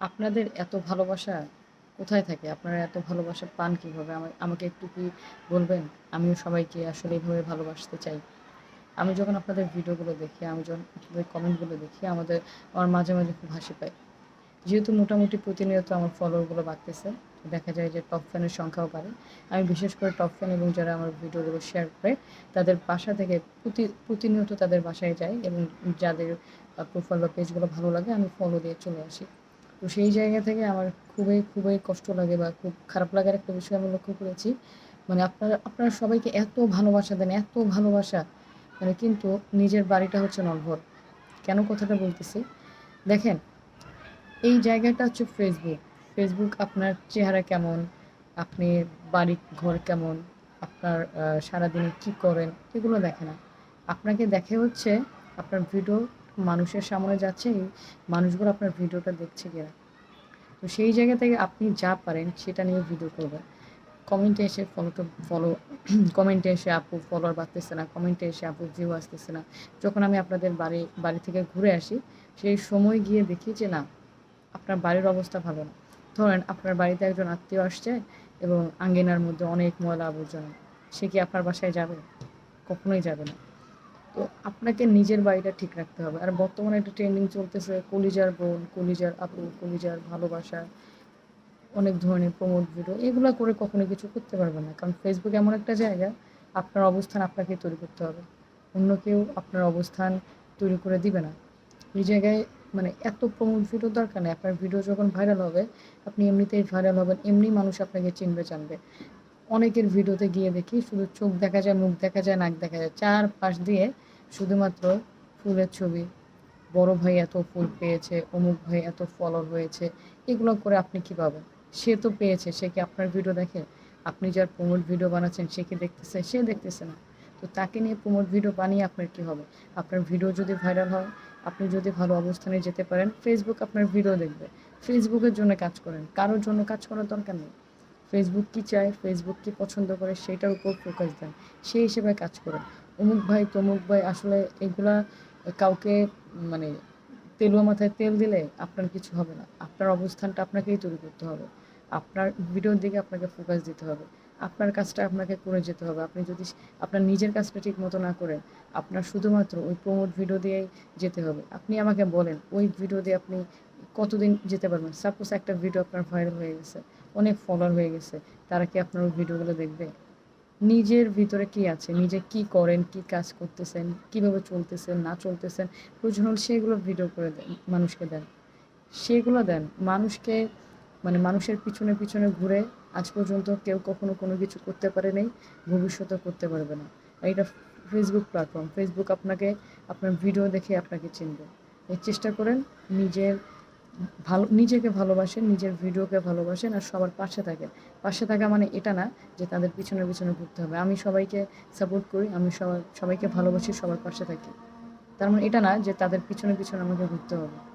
আপনাদের এত ভালোবাসা কোথায় থাকে? আপনারা এত ভালোবাসা পান কীভাবে? আমা- আমাকে একটু কি বলবেন? আমিও সবাইকে আসলে এইভাবে ভালোবাসতে চাই। আমি যখন আপনাদের ভিডিওগুলো দেখি, আমি যখন আপনাদের কমেন্টগুলো দেখি, আমাদের, আমার মাঝে মাঝে খুব হাসি পায়। যেহেতু মোটামুটি প্রতিনিয়ত আমার ফলোয়ারগুলো বাড়তেছে, দেখা যায় যে টপ ফ্যানের সংখ্যাও বাড়ে। আমি বিশেষ করে টপ ফ্যান এবং যারা আমার ভিডিওগুলো শেয়ার করে, তাদের বাসা থেকে প্রতি, প্রতিনিয়ত তাদের বাসায় যাই এবং যাদের প্রোফাইল বা পেজগুলো ভালো লাগে, আমি ফলো দিয়ে চলে আসি। তো সেই জায়গা থেকে আমার খুবই খুবই কষ্ট লাগে বা খুব খারাপ লাগার একটা বিষয় আমি লক্ষ্য করেছি। মানে আপনারা আপনারা সবাইকে এত ভালোবাসা দেন, এত ভালোবাসা। মানে কিন্তু নিজের বাড়িটা হচ্ছে নলভর কেন কথাটা বলতেছি? দেখেন, এই জায়গাটা হচ্ছে ফেসবুক ফেসবুক আপনার চেহারা কেমন? আপনি বাড়ি ঘর কেমন? আপনার সারাদিনে কী করেন? এগুলো দেখে না। আপনাকে দেখে হচ্ছে আপনার ভিডিও মানুষের সামনে যাচ্ছে, মানুষগুলো আপনার ভিডিওটা দেখছে কিনা। তো সেই জায়গা থেকে আপনি যা পারেন সেটা নিয়ে ভিডিও করবেন। কমেন্টে এসে ফলো ফলো কমেন্টে এসে আপু ফলোয়ার বাড়তেছে না কমেন্টে এসে আপু ভিউ আসতেছে না। যখন আমি আপনাদের বাড়ি বাড়ি থেকে ঘুরে আসি, সেই সময় গিয়ে দেখি যে না, আপনার বাড়ির অবস্থা ভালো না। ধরেন আপনার বাড়িতে একজন আত্মীয় আসছে এবং আঙ্গিনার মধ্যে অনেক ময়লা আবর্জনা সে কি আপনার বাসায় যাবে? কখনোই যাবে না। তো আপনাকে নিজের বাড়িটা ঠিক রাখতে হবে। আর বর্তমানে একটা ট্রেন্ডিং চলতেছে, কলিজার বোন, কলিজার আপু, কলিজার ভালোবাসা, অনেক ধরনের প্রমোট ভিডিও এগুলো করে কখনো কিছু করতে পারবে না। কারণ ফেসবুক এমন একটা জায়গা, আপনার অবস্থান আপনাকে তৈরি করতে হবে। অন্য কেউ আপনার অবস্থান তৈরি করে দিবে না। এই জায়গায় মানে এত প্রমোট ভিডিও দরকার নেই। আপনার ভিডিও যখন ভাইরাল হবে, আপনি এমনিতেই ভাইরাল হবেন, এমনি মানুষ আপনাকে চিনবে, জানবে। অনেকের ভিডিওতে গিয়ে দেখি শুধু চোখ দেখা যায়, মুখ দেখা যায়, নাক দেখা যায়। চার পাশ দিয়ে শুধুমাত্র ফুলের ছবি। বড় ভাই এত ফুল পেয়েছে, অমুক ভাই এত ফলোয়ার হয়েছে, এগুলো করে আপনি কি পাবেন সে তো পেয়েছে, সে কি আপনার ভিডিও দেখে? আপনি যার প্রমোট ভিডিও বানাচ্ছেন, সে কি দেখতেছে? সে দেখতেছে না। তো তাকে নিয়ে প্রমোট ভিডিও বানিয়ে আপনার কি হবে? আপনার ভিডিও যদি ভাইরাল হয়, আপনি যদি ভালো অবস্থানে যেতে পারেন ফেসবুক আপনার ভিডিও দেখবে। ফেসবুকের জন্য কাজ করেন। কারোর জন্য কাজ করার দরকার নেই। ফেসবুক কি চায় ফেসবুক কি পছন্দ করে, সেটার উপর ফোকাস দেন। সেই হিসেবে কাজ করেন। অমুক ভাই, তমুক ভাই, আসলে এগুলা কাউকে মানে তেলুয়া মাথায় তেল দিলে আপনার কিছু হবে না। আপনার অবস্থানটা আপনাকেই তৈরি করতে হবে। আপনার ভিডিওর দিকে আপনাকে ফোকাস দিতে হবে। আপনার কাজটা আপনাকে করে যেতে হবে। আপনি যদি আপনার নিজের কাজটা ঠিক মতো না করেন, আপনার শুধুমাত্র ওই প্রমোট ভিডিও দিয়েই যেতে হবে। আপনি আমাকে বলেন, ওই ভিডিও দিয়ে আপনি কতদিন যেতে পারবেন? সাপোজ একটা ভিডিও আপনার ভাইরাল হয়ে গেছে। অনেক ফলোয়ার হয়ে গেছে। তারা কি আপনার ভিডিওগুলো দেখবে? নিজের ভিতরে কি আছে? নিজে কি করেন? কি কাজ করতেছেন? কীভাবে চলতেছেন? না চলতেছেন? প্রয়োজন হলে সেগুলো ভিডিও করে দেন, মানুষকে দেন। সেগুলো দেন। মানুষকে মানে মানুষের পিছনে পিছনে ঘুরে আজ পর্যন্ত কেউ কখনো কোনো কিছু করতে পারে নাই ভবিষ্যতে করতে পারবে না। এটা ফেসবুক প্ল্যাটফর্ম ফেসবুক আপনাকে, আপনার ভিডিও দেখে আপনাকে চিনবে। চেষ্টা করেন নিজের ভালো, নিজেকে ভালোবাসেন, নিজের ভিডিওকে ভালোবাসেন আর সবার পাশে থাকেন। পাশে থাকা মানে এটা না যে তাদের পিছনে পিছনে ঘুরতে হবে। আমি সবাইকে সাপোর্ট করি, আমি সবাই, সবাইকে ভালোবাসি, সবার পাশে থাকি। তার মানে এটা না যে তাদের পিছনে পিছনে আমাকে ঘুরতে হবে।